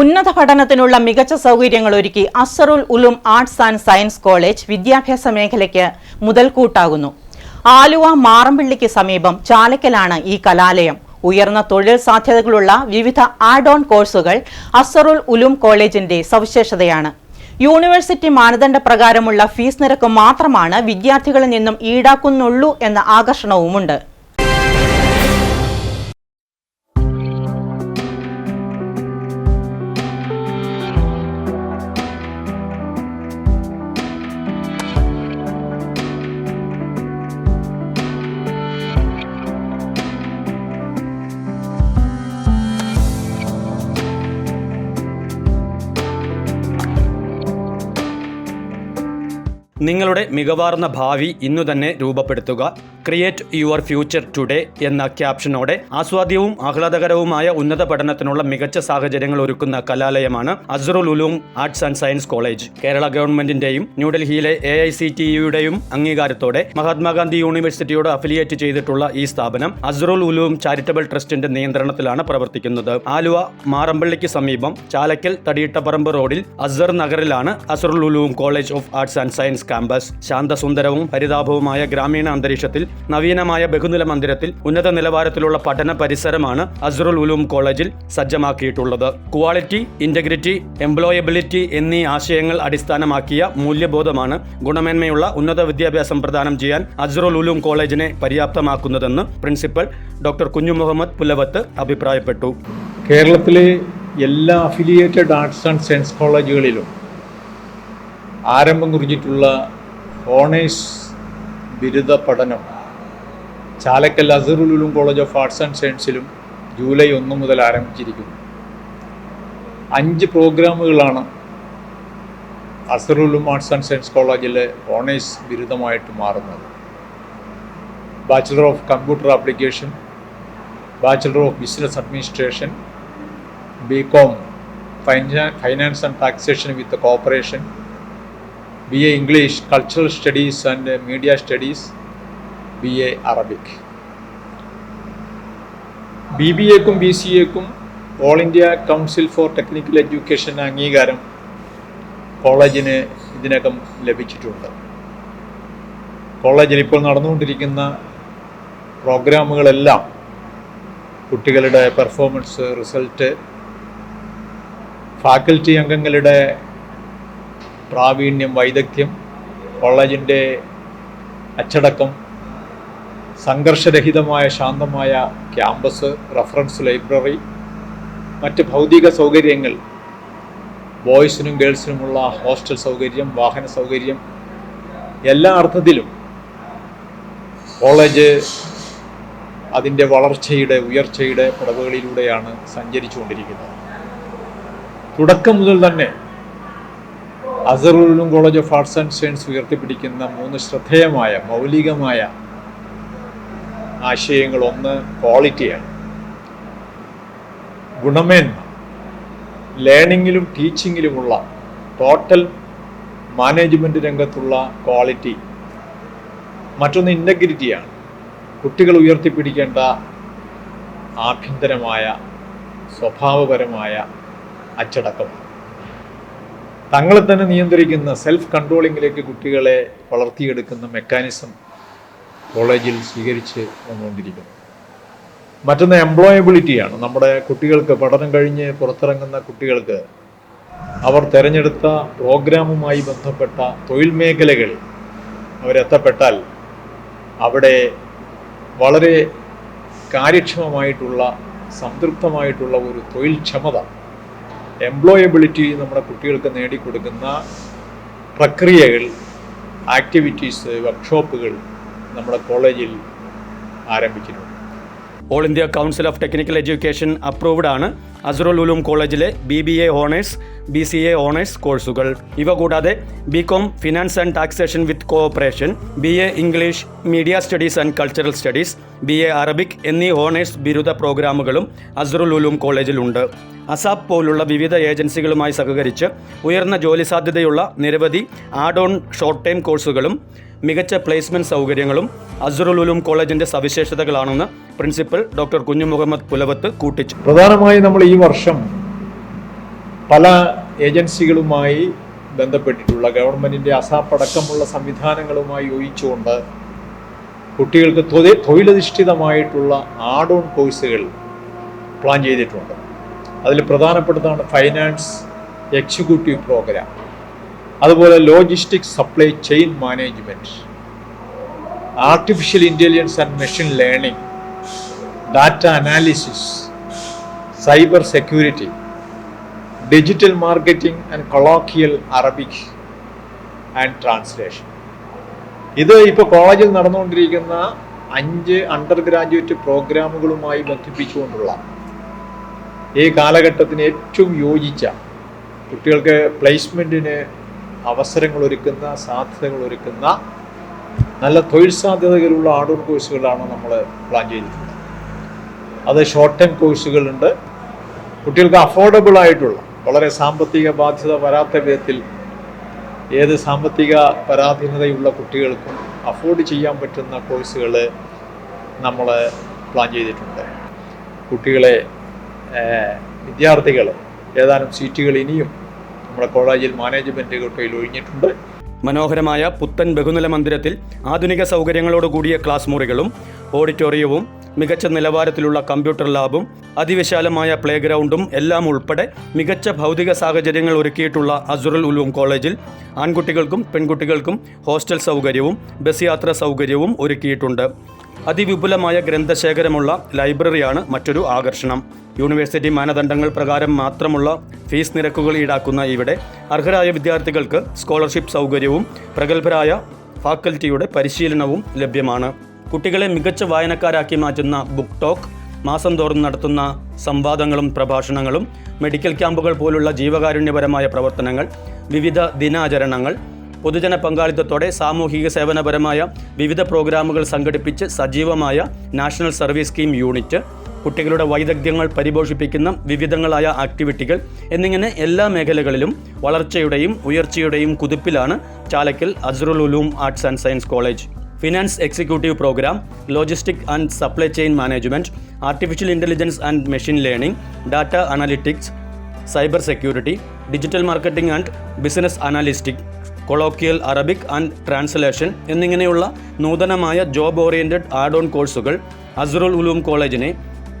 ഉന്നത പഠനത്തിനുള്ള മികച്ച സൗകര്യങ്ങൾ ഒരുക്കി Azharul Uloom arts and science college വിദ്യാഭ്യാസ മേഖലയ്ക്ക് മുതൽക്കൂട്ടാകുന്നു. ആലുവ മാറമ്പിള്ളിക്ക് സമീപം ചാലക്കലാണ് ഈ കലാലയം. ഉയർന്ന തൊഴിൽ സാധ്യതകളുള്ള വിവിധ ആഡ് ഓൺ കോഴ്സുകൾ അസറുൽ ഉലും കോളേജിന്റെ സവിശേഷതയാണ്. യൂണിവേഴ്സിറ്റി മാനദണ്ഡ പ്രകാരമുള്ള ഫീസ് നിരക്ക് മാത്രമാണ് വിദ്യാർത്ഥികളിൽ നിന്നും ഈടാക്കുന്നുള്ളൂ എന്ന ആകർഷണവുമുണ്ട്. നിങ്ങളുടെ മികവാർന്ന ഭാവി ഇന്നു തന്നെ രൂപപ്പെടുത്തുക. ക്രിയേറ്റ് യുവർ ഫ്യൂച്ചർ ടുഡേ എന്ന ക്യാപ്ഷനോടെ ആസ്വാദ്യവും ആഹ്ലാദകരവുമായ ഉന്നത പഠനത്തിനുള്ള മികച്ച സാഹചര്യങ്ങൾ ഒരുക്കുന്ന കലാലയമാണ് Azharul Uloom arts and science college Kerala ഗവൺമെന്റിന്റെയും ന്യൂഡൽഹിയിലെ എ ഐ സി ടി യുടെയും അംഗീകാരത്തോടെ മഹാത്മാഗാന്ധി യൂണിവേഴ്സിറ്റിയോട് അഫിലിയേറ്റ് ചെയ്തിട്ടുള്ള ഈ സ്ഥാപനം അസറുൽ ഉലൂം ചാരിറ്റബിൾ ട്രസ്റ്റിന്റെ നിയന്ത്രണത്തിലാണ് പ്രവർത്തിക്കുന്നത്. ആലുവ മാറമ്പള്ളിക്ക് സമീപം ചാലക്കൽ തടിയിട്ടപ്പറമ്പ് റോഡിൽ Azhar നഗറിലാണ് Azharul Uloom college of arts and science campus ശാന്തസുന്ദരവും ഹരിതാഭവുമായ ഗ്രാമീണ അന്തരീക്ഷത്തിൽ നവീനമായ ബഹുനില മന്ദിരത്തിൽ ഉന്നത നിലവാരത്തിലുള്ള പഠന പരിസരമാണ് അസറുൽ ഉലൂം കോളേജിൽ സജ്ജമാക്കിയിട്ടുള്ളത്. ക്വാളിറ്റി ഇന്റഗ്രിറ്റി എംപ്ലോയബിലിറ്റി എന്നീ ആശയങ്ങൾ അടിസ്ഥാനമാക്കിയ മൂല്യബോധമാണ് ഗുണമേന്മയുള്ള ഉന്നത വിദ്യാഭ്യാസം പ്രദാനം ചെയ്യാൻ അസറുൽ ഉലൂം കോളേജിനെ പര്യാപ്തമാക്കുന്നതെന്ന് പ്രിൻസിപ്പൽ ഡോക്ടർ കുഞ്ഞു മുഹമ്മദ് പുലവത്ത് അഭിപ്രായപ്പെട്ടു. കേരളത്തിലെ എല്ലാ അഫിലിയേറ്റഡ് ആർട്സ് ആൻഡ് സയൻസ് കോളേജുകളിലും ആരംഭം കുറിച്ചിട്ടുള്ള ഓണേഴ്സ് ബിരുദ പഠനം Chalakkal Azharul Uloom college of arts and സയൻസിലും July ഒന്ന് മുതൽ ആരംഭിച്ചിരിക്കുന്നു. അഞ്ച് പ്രോഗ്രാമുകളാണ് അസറുലും ആർട്സ് ആൻഡ് സയൻസ് കോളേജിലെ ഓണേഴ്സ് ബിരുദമായിട്ട് മാറുന്നത്. Bachelor of computer application bachelor of business administration B Com finance and taxation with cooperation B A English cultural studies and media studies B A Arabic. B B എക്കും B C എക്കും all India council for technical education അംഗീകാരം കോളേജിന് ഇതിനകം ലഭിച്ചിട്ടുണ്ട്. കോളേജിൽ ഇപ്പോൾ നടന്നുകൊണ്ടിരിക്കുന്ന പ്രോഗ്രാമുകളെല്ലാം കുട്ടികളുടെ performance result faculty അംഗങ്ങളുടെ പ്രാവീണ്യം വൈദഗ്ധ്യം കോളേജിന്റെ അച്ചടക്കം സംഘർഷരഹിതമായ ശാന്തമായ ക്യാമ്പസ് റഫറൻസ് ലൈബ്രറി മറ്റ് ഭൗതിക സൗകര്യങ്ങൾ ബോയ്സിനും ഗേൾസിനുമുള്ള ഹോസ്റ്റൽ സൗകര്യം വാഹന സൗകര്യം എല്ലാ അർത്ഥത്തിലും കോളേജ് അതിന്റെ വളർച്ചയുടെ ഉയർച്ചയുടെ പടവുകളിലൂടെയാണ് സഞ്ചരിച്ചുകൊണ്ടിരിക്കുന്നത്. തുടക്കം മുതൽ തന്നെ Azharul Uloom college of arts and science ഉയർത്തിപ്പിടിക്കുന്ന മൂന്ന് ശ്രദ്ധേയമായ മൗലികമായ ആശയങ്ങൾ ഒന്ന് ക്വാളിറ്റിയാണ് ഗുണമേന്മ. ലേണിങ്ങിലും ടീച്ചിങ്ങിലുമുള്ള ടോട്ടൽ മാനേജ്മെന്റ് രംഗത്തുള്ള ക്വാളിറ്റി മറ്റൊന്ന് ഇന്റഗ്രിറ്റിയാണ് കുട്ടികൾ ഉയർത്തിപ്പിടിക്കേണ്ട ആഭ്യന്തരമായ സ്വഭാവപരമായ അച്ചടക്കം തങ്ങളെ തന്നെ നിയന്ത്രിക്കുന്ന സെൽഫ് കൺട്രോളിങ്ങിലേക്ക് കുട്ടികളെ വളർത്തിയെടുക്കുന്ന മെക്കാനിസം കോളേജിൽ സ്വീകരിച്ച് വന്നുകൊണ്ടിരിക്കുന്നു. മറ്റൊന്ന് എംപ്ലോയബിലിറ്റിയാണ് നമ്മുടെ കുട്ടികൾക്ക് പഠനം കഴിഞ്ഞ് പുറത്തിറങ്ങുന്ന കുട്ടികൾക്ക് അവർ തിരഞ്ഞെടുത്ത പ്രോഗ്രാമുമായി ബന്ധപ്പെട്ട തൊഴിൽ മേഖലകളിൽ അവരെത്തപ്പെട്ടാൽ അവിടെ വളരെ കാര്യക്ഷമമായിട്ടുള്ള സംതൃപ്തമായിട്ടുള്ള ഒരു തൊഴിൽ ക്ഷമത എംപ്ലോയബിലിറ്റി നമ്മുടെ കുട്ടികൾക്ക് നേടിക്കൊടുക്കുന്ന പ്രക്രിയകൾ ആക്ടിവിറ്റീസ് വർക്ക്ഷോപ്പുകൾ നമ്മുടെ കോളേജിൽ ആരംഭിച്ചിട്ടുണ്ട്. All India council of technical education approved ആണ് അസറുൽ ഉലൂം കോളേജിലെ B B A honours B C A honours കോഴ്സുകൾ ഇവ കൂടാതെ B Com finance and taxation with cooperation B A English media studies and cultural studies B A Arabic എന്നീ honours ബിരുദ പ്രോഗ്രാമുകളും അസറുൽ ഉലൂം കോളേജിലുണ്ട് അസാബ് പോലുള്ള വിവിധ ഏജൻസികളുമായി സഹകരിച്ച് ഉയർന്ന ജോലി സാധ്യതയുള്ള നിരവധി ആഡ് ഓൺ ഷോർട്ട് ടൈം കോഴ്സുകളും മികച്ച പ്ലേസ്മെന്റ് സൗകര്യങ്ങളും അസറുലുലും കോളേജിന്റെ സവിശേഷതകളാണെന്ന് പ്രിൻസിപ്പൽ ഡോക്ടർ കുഞ്ഞു മുഹമ്മദ് പുലവത്ത് കൂട്ടിച്ചു. പ്രധാനമായും നമ്മൾ ഈ വർഷം പല ഏജൻസികളുമായി ബന്ധപ്പെട്ടിട്ടുള്ള ഗവൺമെന്റിന്റെ അസാപ്പടക്കമുള്ള സംവിധാനങ്ങളുമായി യോജിച്ചുകൊണ്ട് കുട്ടികൾക്ക് തൊഴിലധിഷ്ഠിതമായിട്ടുള്ള ആഡ് ഓൺ കോഴ്സുകൾ പ്ലാൻ ചെയ്തിട്ടുണ്ട്. അതിൽ പ്രധാനപ്പെട്ടതാണ് ഫൈനാൻസ് എക്സിക്യൂട്ടീവ് പ്രോഗ്രാം അതുപോലെ logistic supply chain management artificial intelligence and machine learning data analysis cyber security digital marketing and colloquial Arabic and translation ഇത് ഇപ്പോൾ കോളേജിൽ നടന്നുകൊണ്ടിരിക്കുന്ന അഞ്ച് അണ്ടർ ഗ്രാജുവേറ്റ് പ്രോഗ്രാമുകളുമായി ബന്ധിപ്പിച്ചുകൊണ്ടുള്ള ഈ കാലഘട്ടത്തിന് ഏറ്റവും യോജിച്ച കുട്ടികൾക്ക് പ്ലേസ്മെന്റിന് അവസരങ്ങൾ ഒരുക്കുന്ന സാധ്യതകൾ ഒരുക്കുന്ന നല്ല തൊഴിൽ സാധ്യതകളുള്ള ആഡോർ കോഴ്സുകളാണ് നമ്മൾ പ്ലാൻ ചെയ്തിട്ടുള്ളത്. അത് ഷോർട്ട് ടൈം കോഴ്സുകളുണ്ട്. കുട്ടികൾക്ക് അഫോർഡബിൾ ആയിട്ടുള്ള വളരെ സാമ്പത്തിക ബാധ്യത വരാത്ത വിധത്തിൽ ഏത് സാമ്പത്തിക പരാധീനതയുള്ള കുട്ടികൾക്കും അഫോർഡ് ചെയ്യാൻ പറ്റുന്ന കോഴ്സുകൾ നമ്മൾ പ്ലാൻ ചെയ്തിട്ടുണ്ട്. കുട്ടികളെ വിദ്യാർത്ഥികൾ ഏതാനും സീറ്റുകൾ ഇനിയും നമ്മുടെ കോളേജിൽ മാനേജ്മെന്റ് കയ്യിൽ ഒഴിഞ്ഞിട്ടുണ്ട്. മനോഹരമായ പുത്തൻ ബഹുനില മന്ദിരത്തിൽ ആധുനിക സൗകര്യങ്ങളോട് കൂടിയ ക്ലാസ് മുറികളും ഓഡിറ്റോറിയവും മികച്ച നിലവാരത്തിലുള്ള കമ്പ്യൂട്ടർ ലാബും അതിവിശാലമായ പ്ലേ ഗ്രൗണ്ടും എല്ലാം ഉൾപ്പെടെ മികച്ച ഭൗതിക സാഹചര്യങ്ങൾ ഒരുക്കിയിട്ടുള്ള അസുറുൽ ഉലൂം കോളേജിൽ ആൺകുട്ടികൾക്കും പെൺകുട്ടികൾക്കും ഹോസ്റ്റൽ സൗകര്യവും ബസ് യാത്രാ സൗകര്യവും ഒരുക്കിയിട്ടുണ്ട്. അതിവിപുലമായ ഗ്രന്ഥശേഖരമുള്ള ലൈബ്രറിയാണ് മറ്റൊരു ആകർഷണം. യൂണിവേഴ്സിറ്റി മാനദണ്ഡങ്ങൾ പ്രകാരം മാത്രമുള്ള ഫീസ് നിരക്കുകൾ ഈടാക്കുന്ന ഇവിടെ അർഹരായ വിദ്യാർത്ഥികൾക്ക് സ്കോളർഷിപ്പ് സൗകര്യവും പ്രഗത്ഭരായ ഫാക്കൽറ്റിയുടെ പരിശീലനവും ലഭ്യമാണ്. കുട്ടികളെ മികച്ച വായനക്കാരാക്കി മാറ്റുന്ന ബുക്ക് ടോക്ക് മാസം തോറും നടത്തുന്ന സംവാദങ്ങളും പ്രഭാഷണങ്ങളും മെഡിക്കൽ ക്യാമ്പുകൾ പോലുള്ള ജീവകാരുണ്യപരമായ പ്രവർത്തനങ്ങൾ വിവിധ ദിനാചരണങ്ങൾ പൊതുജന പങ്കാളിത്തത്തോടെ സാമൂഹിക സേവനപരമായ വിവിധ പ്രോഗ്രാമുകൾ സംഘടിപ്പിച്ച് സജീവമായ നാഷണൽ സർവീസ് സ്കീം യൂണിറ്റ് കുട്ടികളുടെ വൈദഗ്ധ്യങ്ങൾ പരിപോഷിപ്പിക്കുന്ന വിവിധങ്ങളായ ആക്ടിവിറ്റികൾ എന്നിങ്ങനെ എല്ലാ മേഖലകളിലും വളർച്ചയുടെയും ഉയർച്ചയുടെയും കുതിപ്പിലാണ് Chalakkal Azharul Uloom arts and science college. Finance executive program logistic and supply chain management artificial intelligence and machine learning data analytics cyber security digital marketing and business analytics colloquial Arabic and translation എന്നിങ്ങനെയുള്ള നൂതനമായ job oriented add on കോഴ്സുകൾ അസ്റുൽ ഉലൂം കോളേജിനെ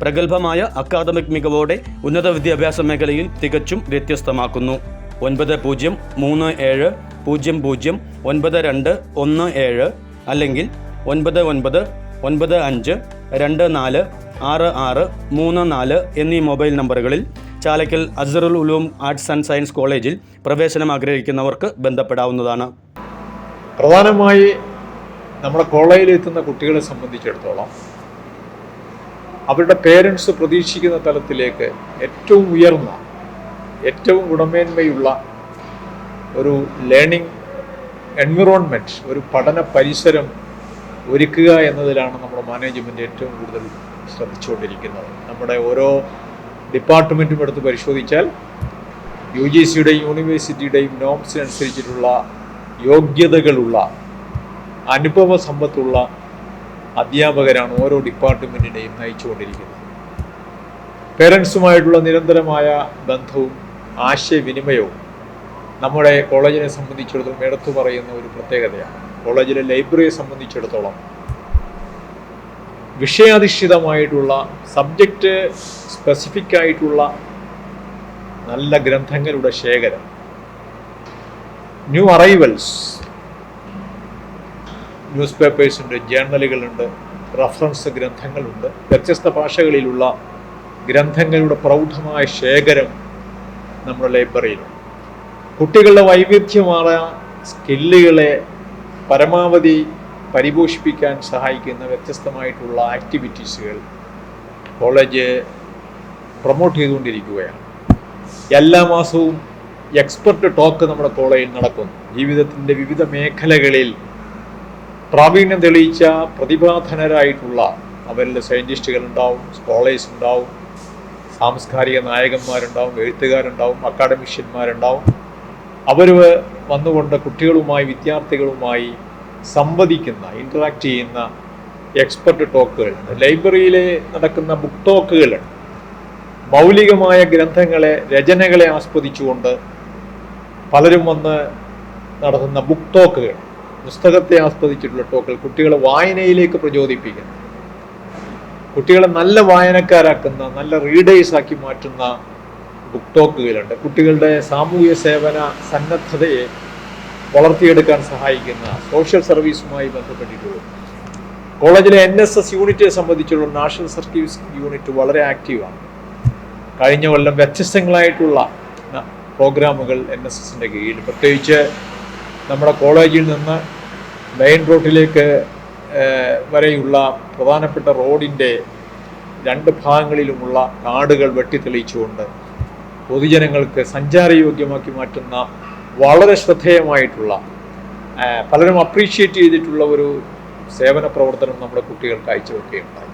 പ്രഗത്ഭമായ academic മികവോടെ ഉന്നത വിദ്യാഭ്യാസ മേഖലയിൽ തികച്ചും വ്യത്യസ്തമാക്കുന്നു. ഒൻപത് പൂജ്യം മൂന്ന് ഏഴ് പൂജ്യം പൂജ്യം ഒൻപത് രണ്ട് ഒന്ന് ഏഴ് അല്ലെങ്കിൽ ഒൻപത് ഒൻപത് ഒൻപത് അഞ്ച് രണ്ട് നാല് ആറ് ആറ് മൂന്ന് നാല് എന്നീ മൊബൈൽ നമ്പറുകളിൽ Chalakkal Azharul Uloom arts and science കോളേജിൽ പ്രവേശനം ആഗ്രഹിക്കുന്നവർക്ക് ബന്ധപ്പെടാവുന്നതാണ്. പ്രധാനമായി നമ്മുടെ കോളേജിൽ എത്തുന്ന കുട്ടികളെ സംബന്ധിച്ചിടത്തോളം അവരുടെ പേരൻസ് പ്രതീക്ഷിക്കുന്ന തലത്തിലേക്ക് ഏറ്റവും ഉയർന്ന ഏറ്റവും ഗുണമേന്മയുള്ള ഒരു ലേണിംഗ് എൻവിറോൺമെന്റ് ഒരു പഠന പരിസരം ഒരുക്കുക എന്നതിലാണ് നമ്മുടെ മാനേജ്മെന്റ് ഏറ്റവും കൂടുതൽ ശ്രദ്ധിച്ചുകൊണ്ടിരിക്കുന്നത്. നമ്മുടെ ഓരോ ഡിപ്പാർട്ട്മെന്റും എടുത്ത് പരിശോധിച്ചാൽ യു ജി സിയുടെയും യൂണിവേഴ്സിറ്റിയുടെയും നോംസിനനുസരിച്ചിട്ടുള്ള യോഗ്യതകളുള്ള അനുഭവ സമ്പത്തുള്ള അധ്യാപകരാണ് ഓരോ ഡിപ്പാർട്ട്മെന്റിനെയും നയിച്ചുകൊണ്ടിരിക്കുന്നത്. പേരൻസുമായിട്ടുള്ള നിരന്തരമായ ബന്ധവും ആശയവിനിമയവും നമ്മുടെ കോളേജിനെ സംബന്ധിച്ചിടത്തോളം എടുത്തു പറയുന്ന ഒരു പ്രത്യേകതയാണ്. കോളേജിലെ ലൈബ്രറിയെ സംബന്ധിച്ചിടത്തോളം വിഷയാധിഷ്ഠിതമായിട്ടുള്ള സബ്ജക്റ്റ് സ്പെസിഫിക് ആയിട്ടുള്ള നല്ല ഗ്രന്ഥങ്ങളുടെ ശേഖരം. ന്യൂ അറൈവൽസ് ന്യൂസ് പേപ്പേഴ്സ് ഉണ്ട് ജേർണലുകളുണ്ട് റഫറൻസ് ഗ്രന്ഥങ്ങളുണ്ട്. വ്യത്യസ്ത ഭാഷകളിലുള്ള ഗ്രന്ഥങ്ങളുടെ പ്രൗഢമായ ശേഖരം നമ്മുടെ ലൈബ്രറിയിലുണ്ട് കുട്ടികളുടെ വൈവിധ്യമായ സ്കില്ലുകളെ പരമാവധി പരിപോഷിപ്പിക്കാൻ സഹായിക്കുന്ന വ്യത്യസ്തമായിട്ടുള്ള ആക്ടിവിറ്റീസുകൾ കോളേജ് പ്രൊമോട്ട് ചെയ്തുകൊണ്ടിരിക്കുകയാണ്. എല്ലാ മാസവും എക്സ്പെർട്ട് ടോക്ക് നമ്മുടെ കോളേജിൽ നടക്കുന്നു. ജീവിതത്തിന്റെ വിവിധ മേഖലകളിൽ പ്രാവീണ്യം തെളിയിച്ച പ്രതിഭാധനരായിട്ടുള്ള അവരിൽ സയന്റിസ്റ്റുകൾ ഉണ്ടാവും സ്കോളേഴ്സ് ഉണ്ടാവും സാംസ്കാരിക നായകന്മാരുണ്ടാവും എഴുത്തുകാരുണ്ടാവും അക്കാഡമിഷ്യന്മാരുണ്ടാവും. അവർ വന്നുകൊണ്ട് കുട്ടികളുമായി വിദ്യാർത്ഥികളുമായി സംവദിക്കുന്ന ഇന്ററാക്ട് ചെയ്യുന്ന എക്സ്പെർട്ട് ടോക്കുകൾ ലൈബ്രറിയിൽ നടക്കുന്ന ബുക്ക് ടോക്കുകൾ മൗലികമായ ഗ്രന്ഥങ്ങളെ രചനകളെ ആസ്വദിച്ചുകൊണ്ട് പലരും വന്ന് നടത്തുന്ന ബുക്ക് ടോക്കുകൾ പുസ്തകത്തെ ആസ്വദിച്ചിട്ടുള്ള ടോക്കുകൾ കുട്ടികളെ വായനയിലേക്ക് പ്രചോദിപ്പിക്കുന്നു കുട്ടികളെ നല്ല വായനക്കാരാക്കുന്ന നല്ല റീഡേഴ്സ് ആക്കി മാറ്റുന്ന ബുക്ക് ടോക്കുകളുണ്ട് കുട്ടികളുടെ സാമൂഹ്യ സേവന സന്നദ്ധതയെ വളർത്തിയെടുക്കാൻ സഹായിക്കുന്ന സോഷ്യൽ സർവീസുമായി ബന്ധപ്പെട്ടിട്ടുള്ളത്. കോളേജിലെ എൻ എസ് എസ് യൂണിറ്റിനെ സംബന്ധിച്ചുള്ള നാഷണൽ സർവീസ് യൂണിറ്റ് വളരെ ആക്റ്റീവാണ് കഴിഞ്ഞ കൊല്ലം വ്യത്യസ്തങ്ങളായിട്ടുള്ള പ്രോഗ്രാമുകൾ എൻ എസ് എസിന്റെ കീഴിൽ. പ്രത്യേകിച്ച് നമ്മുടെ കോളേജിൽ നിന്ന് മെയിൻ റോഡിലേക്ക് വരെയുള്ള പ്രധാനപ്പെട്ട റോഡിന്റെ രണ്ട് ഭാഗങ്ങളിലുമുള്ള കാടുകൾ വെട്ടിത്തെളിയിച്ചുകൊണ്ട് പൊതുജനങ്ങൾക്ക് സഞ്ചാരയോഗ്യമാക്കി മാറ്റുന്ന വളരെ ശ്രദ്ധേയമായിട്ടുള്ള പലരും അപ്രീഷിയേറ്റ് ചെയ്തിട്ടുള്ള ഒരു സേവന പ്രവർത്തനം നമ്മുടെ കുട്ടികൾ കാഴ്ചവെക്കുകയുണ്ടായി.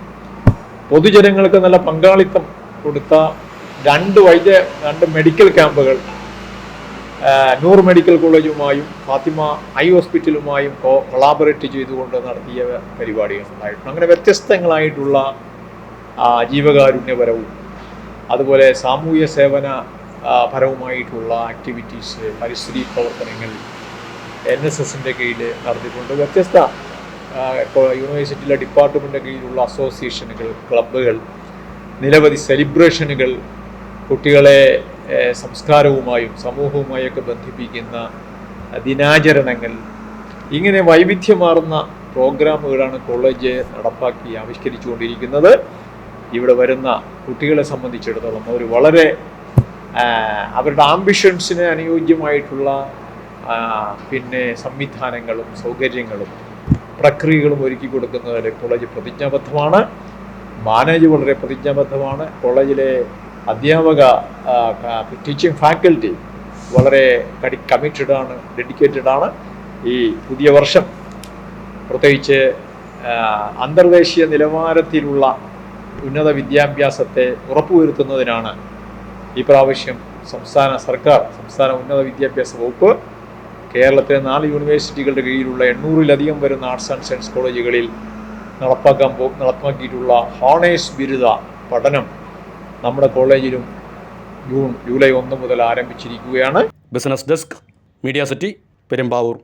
പൊതുജനങ്ങൾക്ക് നല്ല പങ്കാളിത്തം കൊടുത്ത രണ്ട് വൈദ്യ രണ്ട് മെഡിക്കൽ ക്യാമ്പുകൾ നൂർ മെഡിക്കൽ കോളേജുമായും ഫാത്തിമ ഐ ഹോസ്പിറ്റലുമായും കൊളാബറേറ്റ് ചെയ്തുകൊണ്ട് നടത്തിയ പരിപാടികൾ ഉണ്ടായിട്ടുണ്ട്. അങ്ങനെ വ്യത്യസ്തങ്ങളായിട്ടുള്ള ജീവകാരുണ്യപരവും അതുപോലെ സാമൂഹ്യ സേവന പരവുമായിട്ടുള്ള ആക്ടിവിറ്റീസ് പരിസ്ഥിതി പ്രവർത്തനങ്ങൾ എൻ എസ് എസിന്റെ കീഴിൽ നടത്തിക്കൊണ്ട് വ്യത്യസ്ത ഇപ്പോൾ യൂണിവേഴ്സിറ്റിയിലെ ഡിപ്പാർട്ട്മെന്റിന്റെ കീഴിലുള്ള അസോസിയേഷനുകൾ ക്ലബ്ബുകൾ നിരവധി സെലിബ്രേഷനുകൾ കുട്ടികളെ സംസ്കാരവുമായും സമൂഹവുമായൊക്കെ ബന്ധിപ്പിക്കുന്ന ദിനാചരണങ്ങൾ. ഇങ്ങനെ വൈവിധ്യമാർന്ന പ്രോഗ്രാമുകളാണ് കോളേജ് നടപ്പാക്കി ആവിഷ്കരിച്ചുകൊണ്ടിരിക്കുന്നത്. ഇവിടെ വരുന്ന കുട്ടികളെ സംബന്ധിച്ചിടത്തോളം അവർ വളരെ അവരുടെ ആംബിഷൻസിന് അനുയോജ്യമായിട്ടുള്ള പിന്നെ സംവിധാനങ്ങളും സൗകര്യങ്ങളും പ്രക്രിയകളും ഒരുക്കി കൊടുക്കുന്നതിൽ കോളേജ് പ്രതിജ്ഞാബദ്ധമാണ്. മാനേജ് വളരെ പ്രതിജ്ഞാബദ്ധമാണ്. കോളേജിലെ അധ്യാപക ടീച്ചിങ് ഫാക്കൽറ്റി വളരെ കടി കമ്മിറ്റഡ് ആണ് ഡെഡിക്കേറ്റഡ് ആണ് ഈ പുതിയ വർഷം പ്രത്യേകിച്ച് അന്തർദേശീയ നിലവാരത്തിലുള്ള ഉന്നത വിദ്യാഭ്യാസത്തെ ഉറപ്പുവരുത്തുന്നതിനാണ് ഈ പ്രാവശ്യം സംസ്ഥാന സർക്കാർ സംസ്ഥാന ഉന്നത വിദ്യാഭ്യാസ വകുപ്പ് കേരളത്തിലെ നാല് യൂണിവേഴ്സിറ്റികളുടെ കീഴിലുള്ള എണ്ണൂറിലധികം വരുന്ന ആർട്സ് ആൻഡ് സയൻസ് കോളേജുകളിൽ നടപ്പാക്കാൻ പോ നടപ്പാക്കിയിട്ടുള്ള ഹോണേഴ്സ് ബിരുദ പഠനം നമ്മുടെ കോളേജിലും ജൂൺ ജൂലൈ ഒന്ന് മുതൽ ആരംഭിച്ചിരിക്കുകയാണ്. Business desk media city Perumbavoor.